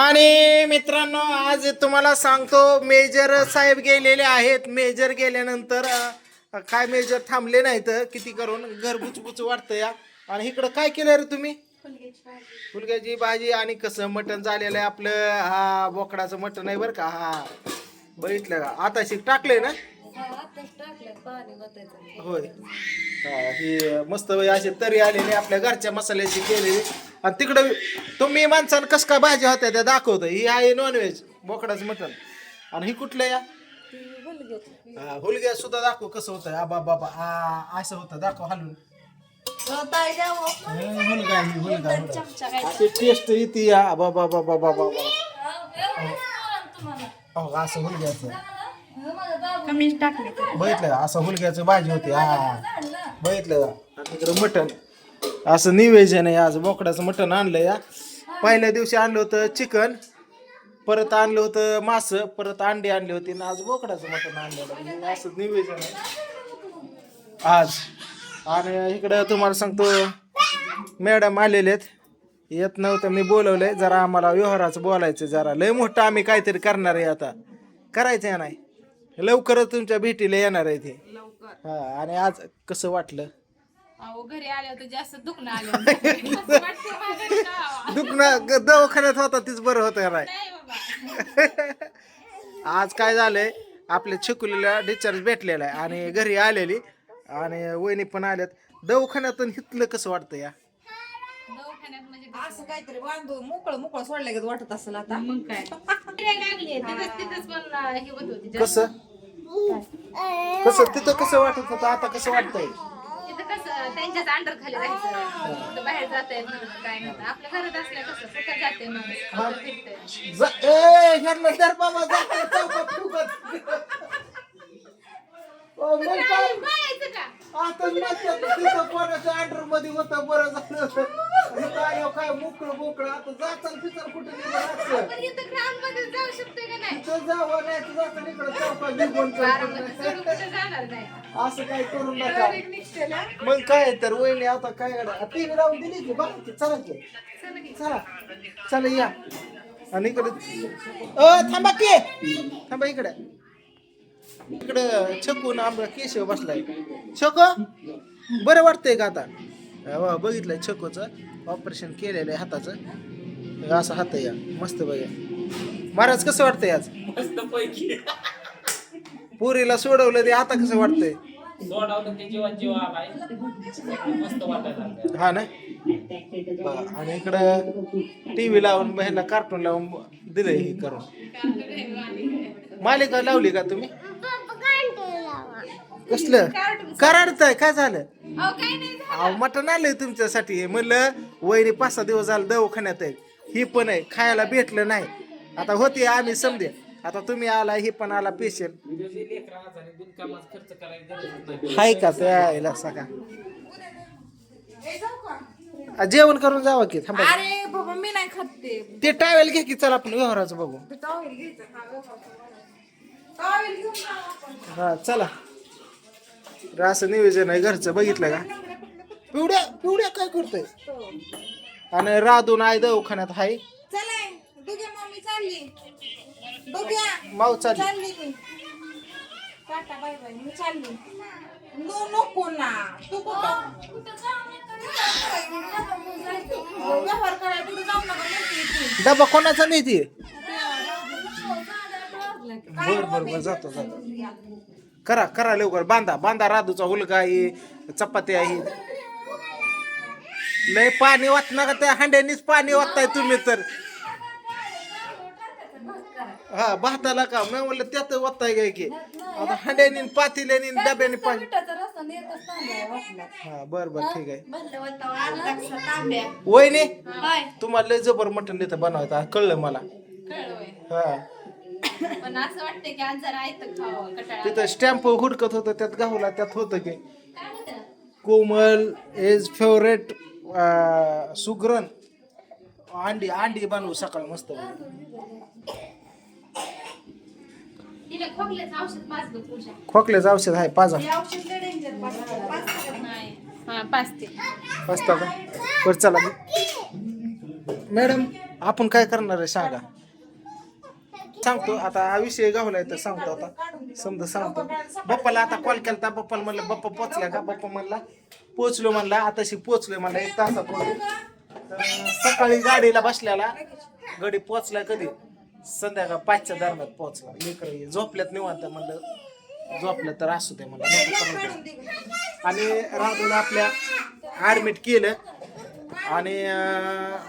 आणि मित्रांनो आज तुम्हाला सांगतो मेजर साहेब गेलेले आहेत. मेजर गेल्यानंतर अ, काय मेजर थांबले नाहीत. किती करून घर बुचबुच वाटतं या. आणि इकडं काय केलं रे तुम्ही? फुलक्याची भाजी आणि कसं मटण झालेलं आहे आपलं. हा बोकडाचं मटण आहे बरं का? हा. बघितलं का? आता शिक टाकलंय ना? होय. हा, ही मस्त अशी तरी आलेली आपल्या घरच्या मसाल्याची केलेली. आणि तिकडं तुम्ही माणसानं कसं काय भाज्या होत्या त्या दाखवतं. ही आहे नॉनव्हेज बोकडाचं मटण. आणि ही कुठलं या? हा, हुलग्या सुद्धा दाखव कसं होतं. आ बाबा बाबा आ असं होतं. दाखव हलवून हं, हुलगा ही हुलगा हुलगा. अशी टेस्ट येते या. बाबा बाबा बाबा अहो असं हुलग्याचं. कमीच टाकले बघितलं? असं हुलग्याचं भाजी होती हा. बघितलं. इकडं मटण. असं निवेदन आहे आज बोकडाचं मटण आणलं या पहिल्या दिवशी आणलं होतं चिकन परत आणलं होतं मास परत अंडी आणली होती आणि आज बोकडाचं मटण आणलेलं म्हणजे असं निवेदन आहे. आज. आणि इकडं तुम्हाला सांगतो मॅडम आलेले आहेत. येत नव्हतं मी बोलवलंय. जरा आम्हाला व्यवहाराचं बोलायचं जरा. लय मोठं आम्ही काहीतरी करणार आहे आता. करायचं आहे नाही. लवकरच तुमच्या भेटीला येणार आहे ते. लवकर. हा आणि आज कसं वाटलं? अहो घरी आले होते जास्त दुखणं आलं. असं वाटतं माझं घरी जावं. दुखणं ग- दवाखान्यात होता तीच बरं होतं नाही बाबा. आज काय झालंय? आपल्या छिकुलीला डिस्चार्ज भेटलेला आहे आणि घरी आलेली. आणि वहिनी पण आल्यात. दवाखान्यातून हितलं कसं वाटतं या? दवाखान्यात म्हणजे असं काहीतरी बांधून मोकळं मोकळं सोडलं वाटत असेल आता? मग काय? फिरायला लागली तिथंच तिथंच पण अं, हे होत होती जास्त. कसं? कसं तिथं कसं वाटत होतं? आता कसं वाटतंय? तिथं कसं त्यांच्याच अंडर खाली राहायचं कुठं बाहेर जाता येत नव्हतं काय नव्हतं. आपल्या घरात असल्या कसं कुठं जाते माणूस? कुठं फिरतंय. जा- ए, ह्यांना धर बाबा, जा, चौकात ठुकत. ओ, मग काय? बाळायचं का? आता म्हणतात तिथं कोणाच्या अंडरमध्ये होतं बरं झालं. इथं आल्यावर काय मोकळं मोकळं आता जाचाल तिथं कुठं निघालं पण इथं ग्राउंडमध्ये जाऊ शकतोय का नाही? तिथं जावं नाही तर जातं इकडं चौकात निघून बारामती सोडून कुठं जाणार नाही? असं काय करू नका. निघतेला मग काय तर वहिनी आता काय टीव्ही लावून दिली की बघा की चला की. चला की. चला. चला या. आणि इकडे अ थांबा की. थांबा इकडे. इकडं छकून आमचा केशव बसलाय. छको? बरं वाटतंय का आता? बघितलंय छकोचं. ऑपरेशन केलेलं आहे हाताचं. असं हात आहे या. मस्त बघा. महाराज कसं वाटतंय आज? पुरीला सोडवलं ते आता कसं वाटतंय? सोडावलं ते जेव्हा जेव्हा आलाय मस्त वाटायला लागलं. हा ना? बरं. आणि इकडं टीव्ही लावून ह्याला कार्टून लावून दिलंय हे करून. मालिका लावली का तुम्ही? कसलं? कराडत काय झालं. अहो मटण आलंय तुमच्यासाठी. म्हणलं वहिनी पाच सहा दिवस झालं दवाखान्यात आहे. ही पण आहे खायला भेटलं नाही. आता होते आम्ही समजे. आता तुम्ही आला ही पण आला पेशंट हाय का त्या सका जेवण करून जावं की थांबा. अरे बाबा मी नाही खात ते. ते टावेल घ्या की चला आपण व्यवहाराचं बघू. टॉवेल घ्यायचं हा, टॉवेल घेऊन जा आपण. हा चला. तर असं नियोजन आहे घरचं बघितलं का? पिवड्या पिवड्या काय करतोय? आणि राधून आहे दवाखान्यात हाय चला दुग्या मम्मी चालली दुग्या माऊ चालली. चालली मी. Tata bye bye. मी चालली. नो नको ना. तू कुठं? व्यवहार करायला कुठं जाऊ नका म्हणते ती. डबा कोणाचा नाही बर बर बर जातो जातो. करा करा लवकर. बांधा बांधा राधूचा हुलगा आहे चपाती आहे. लय पाणी वाटणार का त्या हांड्यानीच पाणी वाटताय तुम्ही तर? हा भाताला का मी म्हणलं त्यात वाटताय काय की? आता हांड्यानी पातील्यानी डब्याने पाणी हा बर बर ठीक आहे. वहिनी तुम्हाला लय जबर मटण देतं बनवायचं कळलं मला. हा. पण असं वाटतं की आज जरा आयतं खावं कटाळा. तिथं स्टॅम्प हुडकत होतं त्यात गावला त्यात होतं की. काय होतं कोमल इज फेवरेट सुग्रण. अंडी अंडी बनवू सकाळ मस्त. तिला खोकल्याचं औषध पाच गं पूजा खोकल्याचं औषध आहे पाजा. नाही? हा पाच ते वाजता का? बरं चला मॅडम आपण काय करणार आहे सांगा? सांगतो आता हा विषय गावलाय तर सांगतो आता. समजा सांगतो. बाप्पाला आता कॉल केला बाप्पाला म्हणलं बाप्पा पोचला का? बाप्पा म्हणला पोचलो म्हणला आताशी पोचलोय म्हणला एक तासापूर्वी तर सकाळी गाडीला बसल्याला गाडी पोचला कधी? संध्याकाळ पाचच्या दरम्यान पोचला लेकर झोपल्यात निवांत म्हणलं झोपलं तर असू दे म्हणलं. नको करू दे. आणि राहून आपल्या ऍडमिट केलं. आणि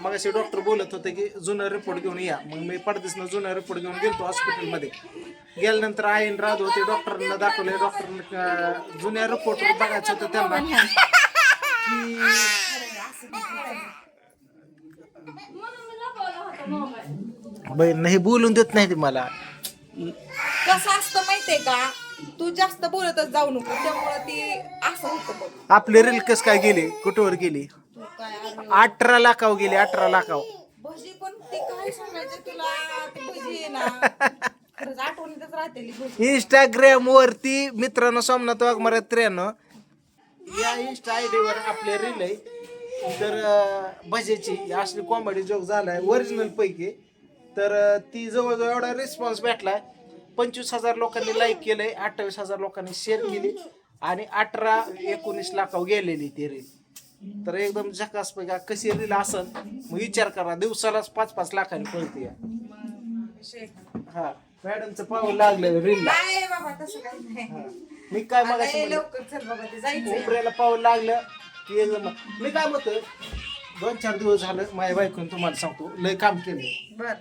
मग असे डॉक्टर बोलत होते की जुना रिपोर्ट घेऊन या. मग मी पडदिसनं जुना रिपोर्ट घेऊन गेलतो हॉस्पिटलमध्ये गेल्यानंतर आईन राहत होते डॉक्टरना दाखवले डॉक्टर जुन्या रिपोर्ट बघायचं होतं त्यांना. की बहीण नाही बोलून देत नाही ती मला. कसं असतं माहितीये का? तू जास्त बोलतच जाऊ नको त्यामुळे ती असं होतं बघ. आपले रील कस काय गेली? कुठवर गेली? तू काय अरे अठरा लाखाव गेली अठरा लाखाव भजी पण ती काय सांगायचं तुला? ती भजी आहे ना. खरंच आठवणीतच राहते ती भजी. इंस्टाग्राम वरती मित्रांनो सोमनाथ वाघमारे त्र्याण्णव. या इंस्टा आय वर आपले रील आहे. तर भजेची असली कॉमेडी जोक झालाय ओरिजिनल पैकी. तर ती जवळजवळ एवढा रिस्पॉन्स भेटलाय पंचवीस हजार लोकांनी लाईक केलंय अठ्ठावीस हजार लोकांनी शेअर केली आणि अठरा एकोणीस लाखावर गेलेली ती रील तर एकदम झकास पैकी कशी रील असन मग विचार करा दिवसालाच पाच पाच लाखांनी पळते या. हा मॅडमचं पाऊल लागलं रीलला मी काय जायचं उमऱ्याला पाऊल लागलं एकदम मी काय म्हणतोय दोन चार दिवस झालं माझ्या बायकोन तुम्हाला सांगतो लय काम केलं. बर.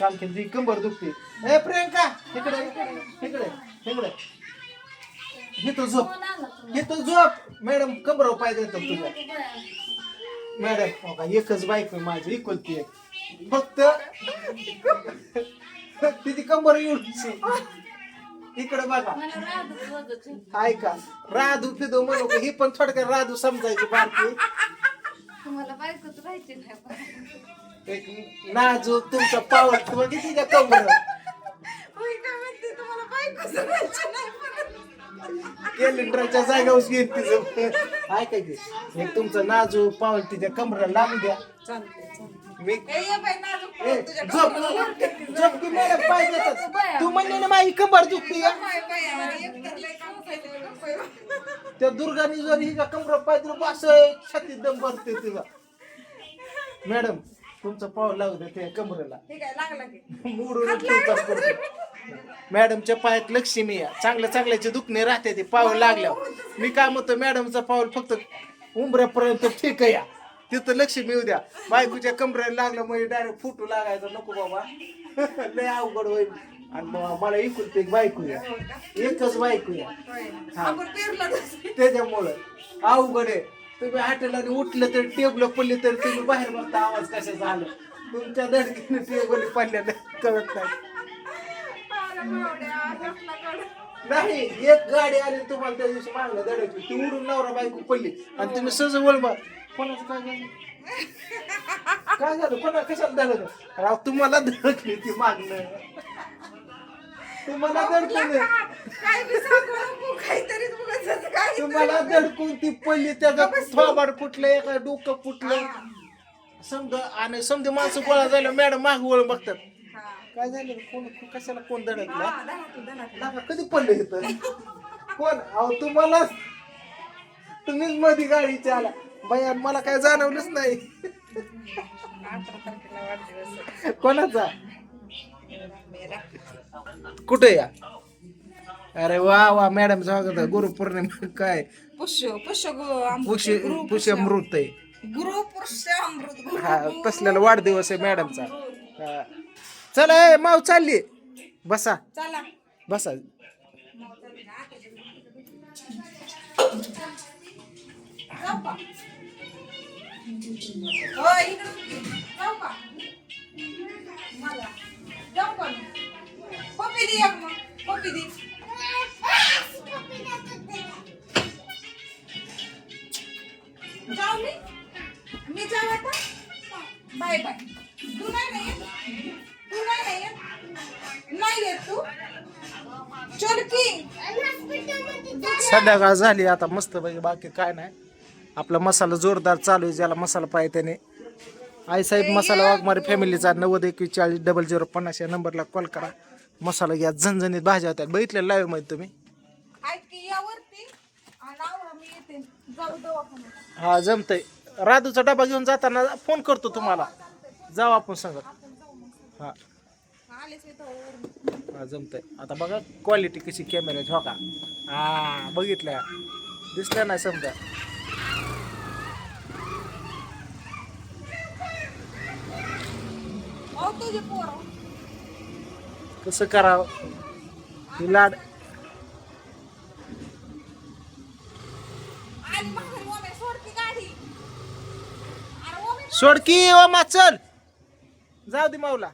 काम केलं ती कंबर दुखते. ए प्रियंका इकडे इकडे इकडे. इथं झोप. इथं झोप. मॅडम कंबर पाय देतात तुझ्या. मॅडम हो का, एकच बायको आहे माझी एकुलती एक फक्त तिची कंबर एवढीची इकडे बघा. ऐका राधू फिदू म्हणू का, ही पण थोडक्यात राधू समजायची बारकी तुम्हाला बायकोच राहायची नाही पण. एक नाजूक तुमचा पावर तुम्हाला किती का कंबर होय म्हणते? तुम्हाला नाही. कॅलेंडरच्या जागावर घेईन तिचं ऐका की एक तुमचं नाजूक पाऊल तिच्या कमराला लावून द्या. चालतंय. मी ये झोप. झोप की पाय देतात तू म्हणले ना माझी कंबर दुखते या. त्या दुर्गानी जर ही का कमरा पाय दिलं असं छातीत दम भरते तिला. मॅडम तुमचं पाऊल लावू द्या त्या कमरेला हे मोडून. मॅडमच्या पायात लक्ष्मी आहे चांगल्या चांगल्याचे दुखणे राहते ते पाऊल लागल्यावर. मी काय म्हणतो मॅडमचा पाऊल फक्त उंबऱ्यापर्यंत ठीक आहे या. तिथं लक्ष्मी मिळू द्या. बायकोच्या कमऱ्याला लागलं म्हणजे डायरेक्ट फुटू लागायचं. नको बाबा. लय अवघड होईल. आणि मग मला इकडून एक बायको या. एकच बायको या. हा. त्याच्यामुळं अवघड आहे. तुम्ही हॉटेलाने उठलं तर टेबल पडली तर तुम्ही बाहेर बघता आवाज कसा झाला तुमच्या धडकीने टेबल पडल्यानं कळत नाही. नाही एक गाडी आली तुम्हाला त्या दिवशी मागलं धडकली ती उडून नवरा बायको पडली. आणि तुम्ही सहज वळबा कोणाचं काय झालं? काय झालं? कोणा कशाला धडकलं राव तुम्हाला धडकली ती मागणं. तुम्हाला धडकलं काय बी सांगू नको, काहीतरीच उगाचच काय तुम्हाला धडकून ती पडली त्याचा थोबाड फुटलं एका डोकं फुटलं समजा आणि समजा माणसं गोळा झालं मॅडम माग वळ बघतात. हा. काय झालं? कोण कशाला कोण धडकला? हा, कधी पडलं इथं? कोण? अहो तुम्हाला तुम्हीच मध्ये गाडीच्या आला. बाया मला काय जाणवलंच नाही. कोणाचा. कुठे या? अरे वा वा मॅडम स्वागत आहे. गुरुपौर्णिमा काय? पुष्य पुष्य. पुष्य गुरु पुष्य. अमृत आहे. गुरु पुष्य अमृत गुरु हा तसल्याला वाढदिवस आहे मॅडमचा. चला ए माव चालली. बसा. चला. बसा. जाऊ बाय बाय. तू नाही ना येत? तू नाही ना येत? नाही येत तू? चल की संध्याकाळ झाली आता मस्त पैकी बाकी काय नाही. आपला मसाला जोरदार चालू आहे ज्याला मसाला पाहिजे त्याने. आईसाहेब मसाला वाघमारे फॅमिलीचा नव्वद एकवीस चाळीस डबल झिरो पन्नास या नंबरला कॉल करा. मसाला घ्या झणझणीत भाज्या होत्या. बघितल्या लाईव्हमध्ये तुम्ही? हा जमतंय. राधूचा डबा घेऊन जाताना फोन करतो तुम्हाला. जाऊ आपण सांगत. हा. हा जमतंय. आता बघा क्वालिटी कशी कॅमेऱ्याची हो का? हा बघितल्या. दिसल्या नाही समजा. तुझे पोर. कसं करावं? ही लाड. आणि माघारी ओमे सोडती गाडी. अरे ओमे सोड की ओ मा चल जाऊ दे माऊला.